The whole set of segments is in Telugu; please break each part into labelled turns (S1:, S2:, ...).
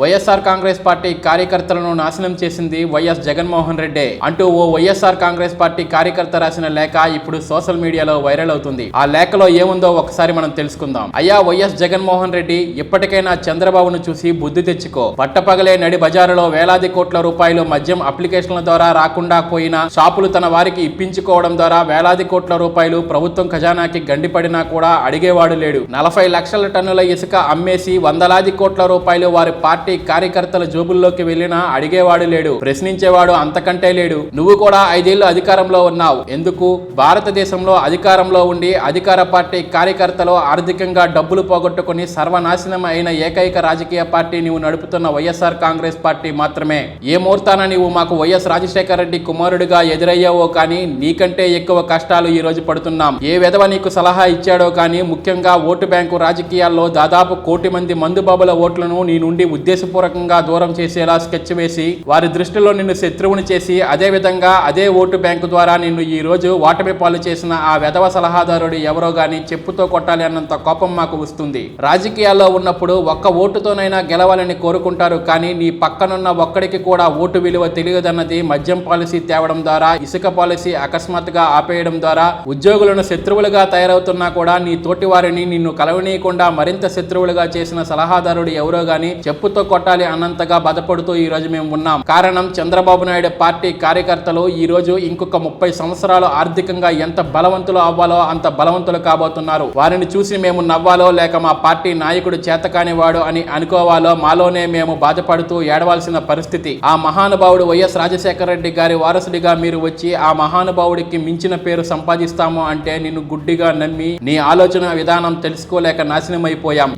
S1: వైఎస్ఆర్ కాంగ్రెస్ పార్టీ కార్యకర్తలను నాశనం చేసింది వైఎస్ జగన్మోహన్ రెడ్డి. అంటూ ఓ వైఎస్ఆర్ కాంగ్రెస్ పార్టీ కార్యకర్త రాసిన లేఖ ఇప్పుడు సోషల్ మీడియాలో వైరల్ అవుతుంది. ఆ లేఖలో ఏముందో ఒకసారి మనం తెలుసుకుందాం. అయ్యా వైఎస్ జగన్మోహన్ రెడ్డి ఇప్పటికైనా చంద్రబాబును చూసి బుద్ధి తెచ్చుకో. పట్టపగలే నడి బజారులో వేలాది కోట్ల రూపాయలు మద్యం అప్లికేషన్ల ద్వారా రాకుండా పోయినా షాపులు తన వారికి ఇప్పించుకోవడం ద్వారా వేలాది కోట్ల రూపాయలు ప్రభుత్వం ఖజానాకి గండిపడినా కూడా అడిగేవాడు లేడు. నలభై లక్షల టన్నుల ఇసుక అమ్మేసి వందలాది కోట్ల రూపాయలు వారి పార్టీ పార్టీ కార్యకర్తల జోబుల్లోకి వెళ్ళినా అడిగేవాడు లేడు ప్రశ్నించేవాడు అంతకంటే లేడు. నువ్వు కూడా ఐదేళ్ళు అధికారంలో ఉన్నావు. ఎందుకు? భారతదేశంలో అధికారంలో ఉండి అధికార పార్టీ కార్యకర్తలు ఆర్థికంగా డబ్బులు పోగొట్టుకుని సర్వనాశనం అయిన ఏకైక రాజకీయ పార్టీ నీవు నడుపుతున్న వైఎస్ఆర్ కాంగ్రెస్ పార్టీ మాత్రమే. ఏ ముహూర్తాన నీవు మాకు వైఎస్ రాజశేఖర రెడ్డి కుమారుడిగా ఎదురయ్యావో కానీ నీకంటే ఎక్కువ కష్టాలు ఈ రోజు పడుతున్నాం. ఏ విధవ నీకు సలహా ఇచ్చాడో కానీ ముఖ్యంగా ఓటు బ్యాంకు రాజకీయాల్లో దాదాపు కోటి మంది మందుబాబుల ఓట్లను నీ నుండి ఉద్దేశపూర్వకంగా దూరం చేసేలా స్కెచ్ వేసి వారి దృష్టిలో నిన్ను శత్రువుని చేసి అదే విధంగా అదే ఓటు బ్యాంకు ద్వారా నిన్ను ఈ రోజు ఓటమి పాలు చేసిన ఆ వెధవ సలహాదారుడు ఎవరో గాని చెప్పుతో కొట్టాలి అన్నంత కోపం మాకు వస్తుంది. రాజకీయాల్లో ఉన్నప్పుడు ఒక్క ఓటుతోనైనా గెలవాలని కోరుకుంటారు కానీ నీ పక్కనున్న ఒక్కడికి కూడా ఓటు విలువ తెలియదన్నది మద్యం పాలసీ తేవడం ద్వారా ఇసుక పాలసీ అకస్మాత్తుగా ఆపేయడం ద్వారా ఉద్యోగులను శత్రువులుగా తయారవుతున్నా కూడా నీ తోటి వారిని నిన్ను కలవనీయకుండా మరింత శత్రువులుగా చేసిన సలహాదారుడు ఎవరో గాని చెప్పుతో కొట్టాలి అన్నంతగా బాధపడుతూ ఈ రోజు మేము ఉన్నాం. కారణం చంద్రబాబు నాయుడు పార్టీ కార్యకర్తలు ఈ రోజు ఇంకొక ముప్పై సంవత్సరాలు ఆర్థికంగా ఎంత బలవంతులు అవ్వాలో అంత బలవంతులు కాబోతున్నారు. వారిని చూసి మేము నవ్వాలో లేక మా పార్టీ నాయకుడు చేతకానివాడు అని అనుకోవాలో మాలోనే మేము బాధపడుతూ ఏడవాల్సిన పరిస్థితి. ఆ మహానుభావుడు వైఎస్ రాజశేఖర రెడ్డి గారి వారసుడిగా మీరు వచ్చి ఆ మహానుభావుడికి మించిన పేరు సంపాదిస్తాము అంటే నిన్ను గుడ్డిగా నమ్మి నీ ఆలోచన విధానం తెలుసుకోలేక నాశనం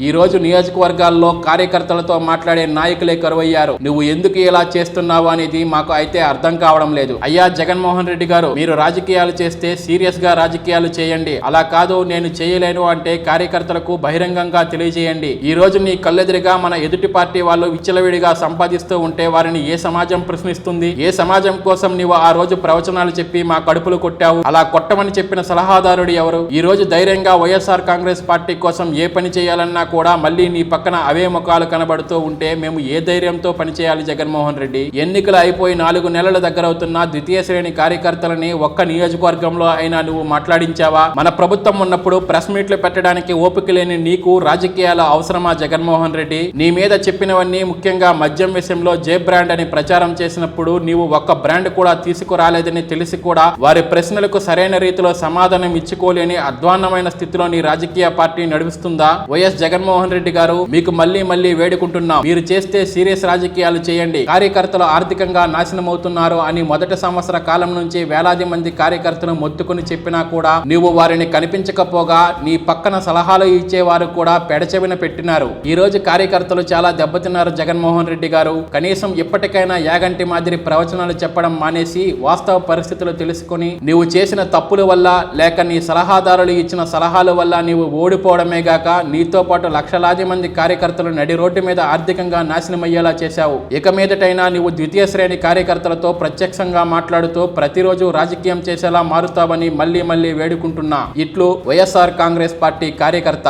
S1: ఈ రోజు నియోజకవర్గాల్లో కార్యకర్తలతో మాట్లాడి నాయకులే కరువయ్యారు. నువ్వు ఎందుకు ఇలా చేస్తున్నావు అనేది మాకు అయితే అర్థం కావడం లేదు. అయ్యా జగన్మోహన్ రెడ్డి గారు మీరు రాజకీయాలు చేస్తే సీరియస్గా రాజకీయాలు చేయండి. అలా కాదు నేను చేయలేను అంటే కార్యకర్తలకు బహిరంగంగా తెలియజేయండి. ఈ రోజు నీ కళ్ళెదురుగా మన ఎదుటి పార్టీ వాళ్ళు విచ్చలవిడిగా సంపాదిస్తూ ఉంటే వారిని ఏ సమాజం ప్రశ్నిస్తుంది? ఏ సమాజం కోసం నీవు ఆ రోజు ప్రవచనాలు చెప్పి మా కడుపులు కొట్టావు? అలా కొట్టమని చెప్పిన సలహాదారుడు ఎవరు? ఈ రోజు ధైర్యంగా వైఎస్ఆర్ కాంగ్రెస్ పార్టీ కోసం ఏ పని చేయాలన్నా కూడా మళ్ళీ నీ పక్కన అవే ముఖాలు కనబడుతూ ఉంటే మేము ఏ ధైర్యంతో పనిచేయాలి జగన్మోహన్ రెడ్డి? ఎన్నికలు అయిపోయి నాలుగు నెలల దగ్గరవుతున్న ద్వితీయ శ్రేణి కార్యకర్తలని ఒక్క నియోజకవర్గంలో అయినా నువ్వు మాట్లాడించావా? మన ప్రభుత్వం ఉన్నప్పుడు ప్రెస్ మీట్లు పెట్టడానికి ఓపిక లేని నీకు రాజకీయాల అవసరమా జగన్మోహన్ రెడ్డి? నీ మీద చెప్పినవన్నీ ముఖ్యంగా మద్యం విషయంలో జే బ్రాండ్ అని ప్రచారం చేసినప్పుడు నీవు ఒక్క బ్రాండ్ కూడా తీసుకురాలేదని తెలిసి కూడా వారి ప్రశ్నలకు సరైన రీతిలో సమాధానం ఇచ్చుకోలేని అధ్వాన్నమైన స్థితిలో నీ రాజకీయ పార్టీ నడుస్తుందా? వైఎస్ జగన్మోహన్ రెడ్డి గారు మీకు మళ్ళీ మళ్ళీ వేడుకుంటున్నాం. మీరు చేస్తే సీరియస్ రాజకీయాలు చేయండి. కార్యకర్తలు ఆర్థికంగా నాశనం అవుతున్నారు అని మొదటి సంవత్సర కాలం నుంచి వేలాది మంది కార్యకర్తలు మొత్తుకుని చెప్పినా కూడా నీవు వారిని కనిపించకపోగా నీ పక్కన సలహాలు ఇచ్చేవారు కూడా పెడచెవిన పెట్టినారు. ఈ రోజు కార్యకర్తలు చాలా దెబ్బతిన్నారు జగన్మోహన్ రెడ్డి గారు. కనీసం ఇప్పటికైనా యాగంటి మాదిరి ప్రవచనాలు చెప్పడం మానేసి వాస్తవ పరిస్థితులు తెలుసుకొని నీవు చేసిన తప్పుల వల్ల లేక నీ సలహాదారులు ఇచ్చిన సలహాల వల్ల నీవు ఓడిపోవడమే గాక నీతో పాటు లక్షలాది మంది కార్యకర్తలు నడి రోడ్డు మీద ప్రత్యక్షంగా నాశనమయ్యేలా చేశావు. ఇక మీదటైనా నీవు ద్వితీయ శ్రేణి కార్యకర్తలతో ప్రత్యక్షంగా మాట్లాడుతూ ప్రతిరోజు రాజకీయం చేసేలా మారుతావని మళ్ళీ మళ్ళీ వేడుకుంటున్నా. ఇట్లు వైఎస్ఆర్ కాంగ్రెస్ పార్టీ కార్యకర్త.